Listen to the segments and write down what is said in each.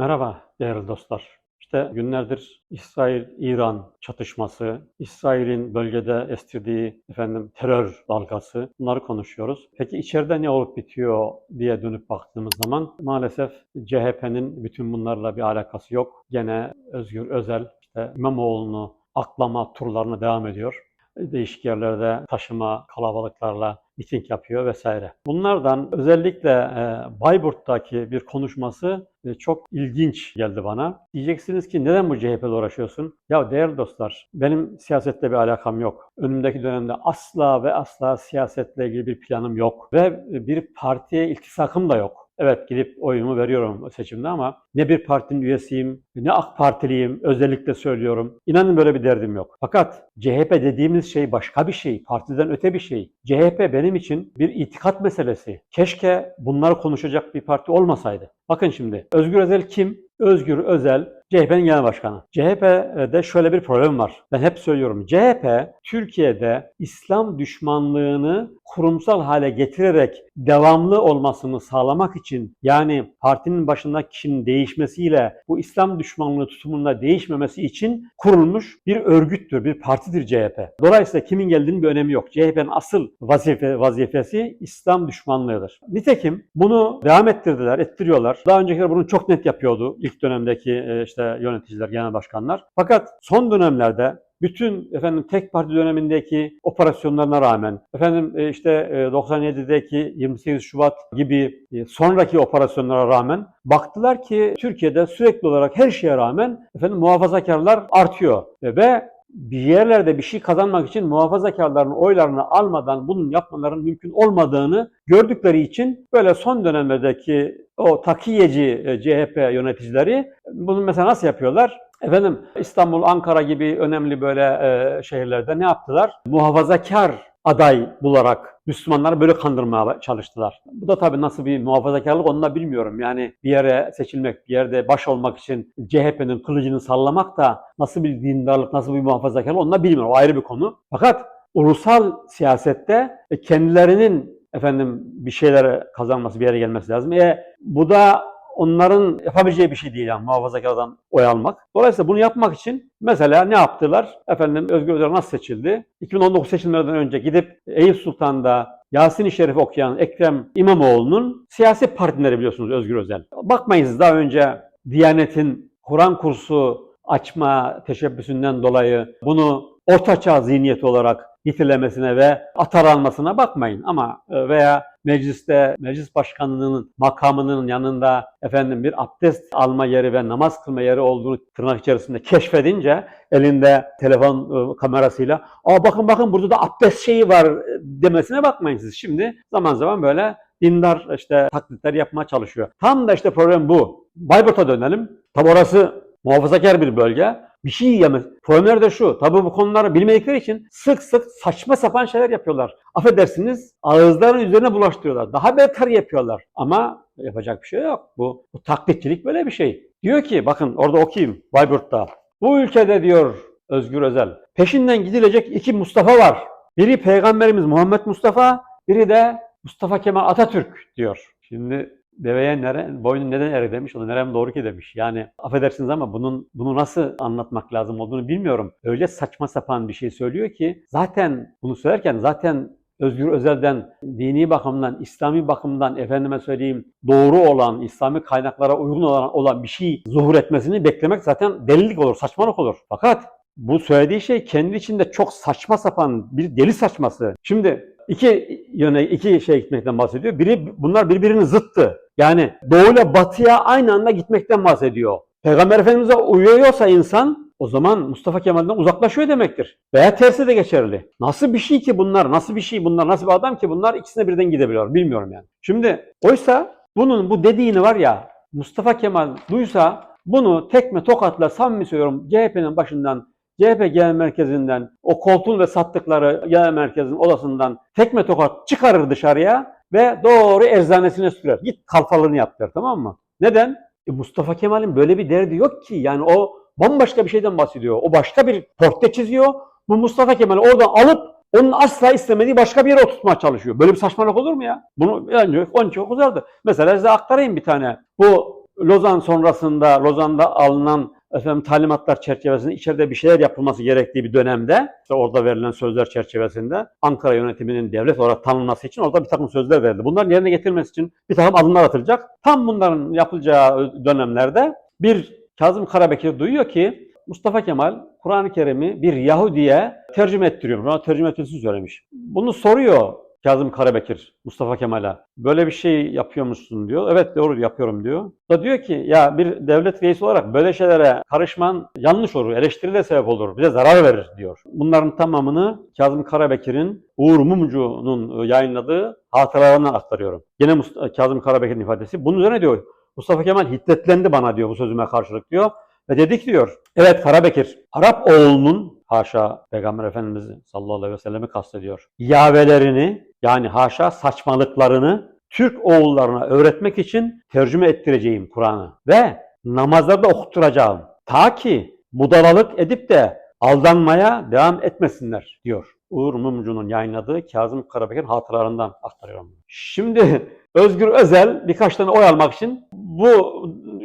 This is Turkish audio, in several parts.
Merhaba değerli dostlar. İşte günlerdir İsrail-İran çatışması, İsrail'in bölgede estirdiği efendim terör dalgası bunları konuşuyoruz. Peki içeride ne olup bitiyor diye dönüp baktığımız zaman maalesef CHP'nin bütün bunlarla bir alakası yok. Gene Özgür Özel işte İmamoğlu'nu aklama turlarına devam ediyor değişik yerlerde taşıma kalabalıklarla miting yapıyor vesaire. Bunlardan özellikle e, Bayburt'taki bir konuşması e, çok ilginç geldi bana. Diyeceksiniz ki neden bu CHP'de uğraşıyorsun? Ya değerli dostlar, benim siyasetle bir alakam yok. Önümdeki dönemde asla ve asla siyasetle ilgili bir planım yok. Ve bir partiye iltisakım da yok. Evet gidip oyumu veriyorum seçimde ama ne bir partinin üyesiyim, ne AK Partiliyim özellikle söylüyorum. İnanın böyle bir derdim yok. Fakat CHP dediğimiz şey başka bir şey, partiden öte bir şey. CHP benim için bir itikat meselesi. Keşke bunları konuşacak bir parti olmasaydı. Bakın şimdi Özgür Özel kim? Özgür Özel CHP'nin genel başkanı. CHP'de şöyle bir problem var. Ben hep söylüyorum. CHP Türkiye'de İslam düşmanlığını kurumsal hale getirerek devamlı olmasını sağlamak için yani partinin başındaki kişinin değişmesiyle bu İslam düşmanlığı tutumunda değişmemesi için kurulmuş bir örgüttür, bir partidir CHP. Dolayısıyla kimin geldiğinin bir önemi yok. CHP'nin asıl vazife, vazifesi İslam düşmanlığıdır. Nitekim bunu devam ettirdiler, ettiriyorlar. Daha öncekiler bunu çok net yapıyordu ilk dönemdeki e, işte yöneticiler, genel başkanlar. Fakat son dönemlerde bütün efendim tek parti dönemindeki operasyonlarına rağmen, efendim e, işte e, 97'deki 28 Şubat gibi e, sonraki operasyonlara rağmen baktılar ki Türkiye'de sürekli olarak her şeye rağmen efendim muhafazakarlar artıyor ve bir yerlerde bir şey kazanmak için muhafazakarların oylarını almadan bunun yapmaların mümkün olmadığını gördükleri için böyle son dönemlerdeki o takiyeci e, CHP yöneticileri bunu mesela nasıl yapıyorlar? Efendim İstanbul, Ankara gibi önemli böyle e, şehirlerde ne yaptılar? Muhafazakar aday bularak Müslümanları böyle kandırmaya çalıştılar. Bu da tabii nasıl bir muhafazakarlık onu da bilmiyorum. Yani bir yere seçilmek, bir yerde baş olmak için CHP'nin kılıcını sallamak da nasıl bir dindarlık, nasıl bir muhafazakarlık onu da bilmiyorum. O ayrı bir konu. Fakat ulusal siyasette kendilerinin efendim bir şeyler kazanması, bir yere gelmesi lazım. E, bu da onların yapabileceği bir şey değil yani muhafazakardan oy almak. Dolayısıyla bunu yapmak için mesela ne yaptılar? Efendim Özgür Özel nasıl seçildi? 2019 seçimlerden önce gidip Eyüp Sultan'da Yasin-i Şerif okuyan Ekrem İmamoğlu'nun siyasi partileri biliyorsunuz Özgür Özel. Bakmayınız daha önce Diyanet'in Kur'an kursu açma teşebbüsünden dolayı bunu ortaçağ zihniyeti olarak nitelemesine ve atar bakmayın ama e, veya mecliste meclis başkanının makamının yanında efendim bir abdest alma yeri ve namaz kılma yeri olduğunu tırnak içerisinde keşfedince elinde telefon e, kamerasıyla aa bakın bakın burada da abdest şeyi var demesine bakmayın siz. Şimdi zaman zaman böyle dindar işte taklitler yapmaya çalışıyor. Tam da işte problem bu. Bayburt'a dönelim. Tabi orası muhafazakar bir bölge bir şey yiyemez. Problemler de şu. Tabi bu konuları bilmedikleri için sık sık saçma sapan şeyler yapıyorlar. Affedersiniz ağızların üzerine bulaştırıyorlar. Daha beter yapıyorlar. Ama yapacak bir şey yok. Bu, bu taklitçilik böyle bir şey. Diyor ki bakın orada okuyayım Bayburt'ta. Bu ülkede diyor Özgür Özel. Peşinden gidilecek iki Mustafa var. Biri Peygamberimiz Muhammed Mustafa, biri de Mustafa Kemal Atatürk diyor. Şimdi deveye nere, boynu neden eri demiş, o da nerem doğru ki demiş. Yani affedersiniz ama bunun bunu nasıl anlatmak lazım olduğunu bilmiyorum. Öyle saçma sapan bir şey söylüyor ki zaten bunu söylerken zaten Özgür Özel'den dini bakımdan, İslami bakımdan efendime söyleyeyim doğru olan, İslami kaynaklara uygun olan, olan bir şey zuhur etmesini beklemek zaten delilik olur, saçmalık olur. Fakat bu söylediği şey kendi içinde çok saçma sapan bir deli saçması. Şimdi iki yöne iki şey gitmekten bahsediyor. Biri bunlar birbirinin zıttı. Yani doğuyla batıya aynı anda gitmekten bahsediyor. Peygamber Efendimiz'e uyuyorsa insan o zaman Mustafa Kemal'den uzaklaşıyor demektir. Veya tersi de geçerli. Nasıl bir şey ki bunlar? Nasıl bir şey bunlar? Nasıl bir adam ki bunlar ikisine birden gidebiliyor? Bilmiyorum yani. Şimdi oysa bunun bu dediğini var ya Mustafa Kemal duysa bunu tekme tokatla samimi söylüyorum CHP'nin başından CHP genel merkezinden o koltuğun ve sattıkları genel merkezin odasından tekme tokat çıkarır dışarıya ve doğru eczanesine sürer. Git kalfalığını yaptır tamam mı? Neden? E Mustafa Kemal'in böyle bir derdi yok ki. Yani o bambaşka bir şeyden bahsediyor. O başka bir portre çiziyor. Bu Mustafa Kemal oradan alıp onun asla istemediği başka bir yere oturtmaya çalışıyor. Böyle bir saçmalık olur mu ya? Bunu önce onun çok uzardı. Mesela size aktarayım bir tane. Bu Lozan sonrasında, Lozan'da alınan efendim talimatlar çerçevesinde içeride bir şeyler yapılması gerektiği bir dönemde işte orada verilen sözler çerçevesinde Ankara yönetiminin devlet olarak tanınması için orada bir takım sözler verildi. Bunların yerine getirilmesi için bir takım adımlar atılacak. Tam bunların yapılacağı dönemlerde bir Kazım Karabekir duyuyor ki Mustafa Kemal Kur'an-ı Kerim'i bir Yahudi'ye tercüme ettiriyor. Ona tercüme etmesini söylemiş. Bunu soruyor Kazım Karabekir Mustafa Kemal'e. Böyle bir şey yapıyor musun diyor. Evet doğru yapıyorum diyor. Da diyor ki ya bir devlet reisi olarak böyle şeylere karışman yanlış olur. Eleştiri sebep olur. Bize zarar verir diyor. Bunların tamamını Kazım Karabekir'in Uğur Mumcu'nun yayınladığı hatıralarından aktarıyorum. Gene Kazım Karabekir'in ifadesi. Bunun üzerine diyor Mustafa Kemal hiddetlendi bana diyor bu sözüme karşılık diyor. Ve dedik diyor. Evet Karabekir, Arap oğlunun haşa Peygamber Efendimiz sallallahu aleyhi ve sellem'i kastediyor. Yavelerini yani haşa saçmalıklarını Türk oğullarına öğretmek için tercüme ettireceğim Kur'an'ı. Ve namazlarda okutturacağım. Ta ki budalalık edip de aldanmaya devam etmesinler diyor. Uğur Mumcu'nun yayınladığı Kazım Karabekir'in hatıralarından aktarıyorum. Şimdi Özgür Özel birkaç tane oy almak için bu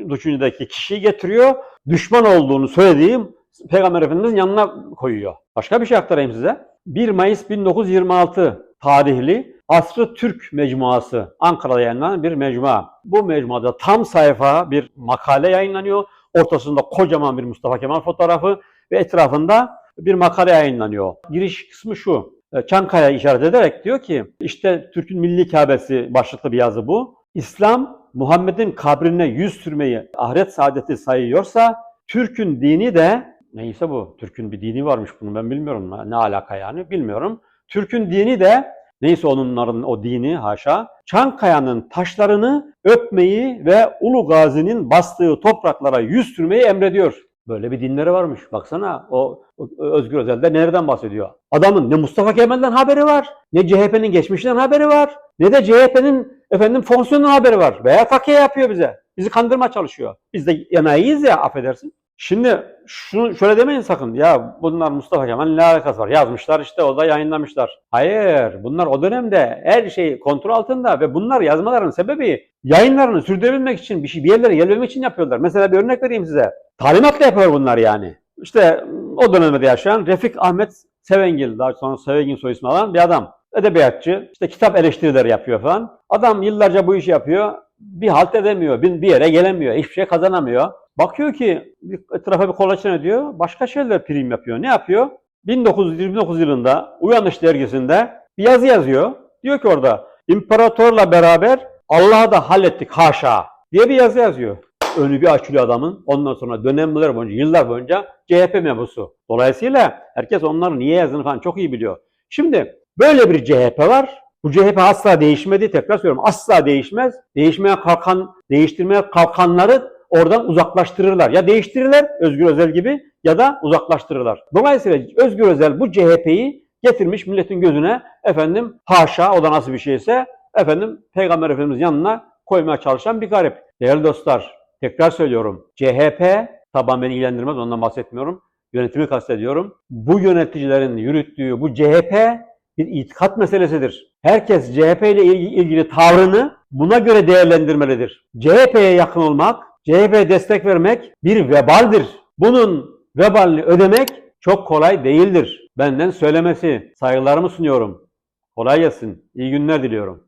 düşüncedeki kişiyi getiriyor. Düşman olduğunu söylediğim Peygamber Efendimiz'in yanına koyuyor. Başka bir şey aktarayım size. 1 Mayıs 1926 tarihli Asrı Türk Mecmuası Ankara'da yayınlanan bir mecmua. Bu mecmuada tam sayfa bir makale yayınlanıyor. Ortasında kocaman bir Mustafa Kemal fotoğrafı ve etrafında bir makale yayınlanıyor. Giriş kısmı şu. e, Çankaya işaret ederek diyor ki işte Türk'ün milli Kabe'si başlıklı bir yazı bu. İslam Muhammed'in kabrine yüz sürmeyi ahiret saadeti sayıyorsa Türk'ün dini de neyse bu Türk'ün bir dini varmış bunun ben bilmiyorum ne alaka yani bilmiyorum. Türk'ün dini de neyse onların o dini haşa Çankaya'nın taşlarını öpmeyi ve Ulu Gazi'nin bastığı topraklara yüz sürmeyi emrediyor. Böyle bir dinleri varmış. Baksana o, Özgür Özel'de nereden bahsediyor? Adamın ne Mustafa Kemal'den haberi var, ne CHP'nin geçmişinden haberi var, ne de CHP'nin efendim fonksiyonundan haberi var. Veya takiye yapıyor bize. Bizi kandırma çalışıyor. Biz de yanayiyiz ya affedersin. Şimdi şunu şöyle demeyin sakın. Ya bunlar Mustafa Kemal'in ne alakası var? Yazmışlar işte o da yayınlamışlar. Hayır. Bunlar o dönemde her şey kontrol altında ve bunlar yazmaların sebebi yayınlarını sürdürebilmek için bir şey bir yerlere gelmemek için yapıyorlar. Mesela bir örnek vereyim size. Talimatla yapıyor bunlar yani. İşte o dönemde yaşayan Refik Ahmet Sevengil, daha sonra Sevengil soy ismi alan bir adam. Edebiyatçı, işte kitap eleştirileri yapıyor falan. Adam yıllarca bu işi yapıyor. Bir halt edemiyor, bir yere gelemiyor, hiçbir şey kazanamıyor. Bakıyor ki etrafa bir kolaçan ediyor, başka şeyler prim yapıyor. Ne yapıyor? 1929 yılında Uyanış dergisinde bir yazı yazıyor. Diyor ki orada imparatorla beraber Allah'ı da hallettik haşa diye bir yazı yazıyor. Önü bir açılıyor adamın. Ondan sonra dönemler boyunca, yıllar boyunca CHP mebusu. Dolayısıyla herkes onların niye yazdığını falan çok iyi biliyor. Şimdi böyle bir CHP var. Bu CHP asla değişmedi. Tekrar söylüyorum asla değişmez. Değişmeye kalkan, değiştirmeye kalkanları oradan uzaklaştırırlar. Ya değiştirirler Özgür Özel gibi ya da uzaklaştırırlar. Dolayısıyla Özgür Özel bu CHP'yi getirmiş milletin gözüne efendim haşa o da nasıl bir şeyse efendim Peygamber Efendimiz yanına koymaya çalışan bir garip. Değerli dostlar tekrar söylüyorum CHP taban beni ilgilendirmez ondan bahsetmiyorum. Yönetimi kastediyorum. Bu yöneticilerin yürüttüğü bu CHP bir itikat meselesidir. Herkes CHP ile ilgili, tavrını buna göre değerlendirmelidir. CHP'ye yakın olmak, CHP'ye destek vermek bir vebaldir. Bunun vebalini ödemek çok kolay değildir. Benden söylemesi. Saygılarımı sunuyorum. Kolay gelsin. İyi günler diliyorum.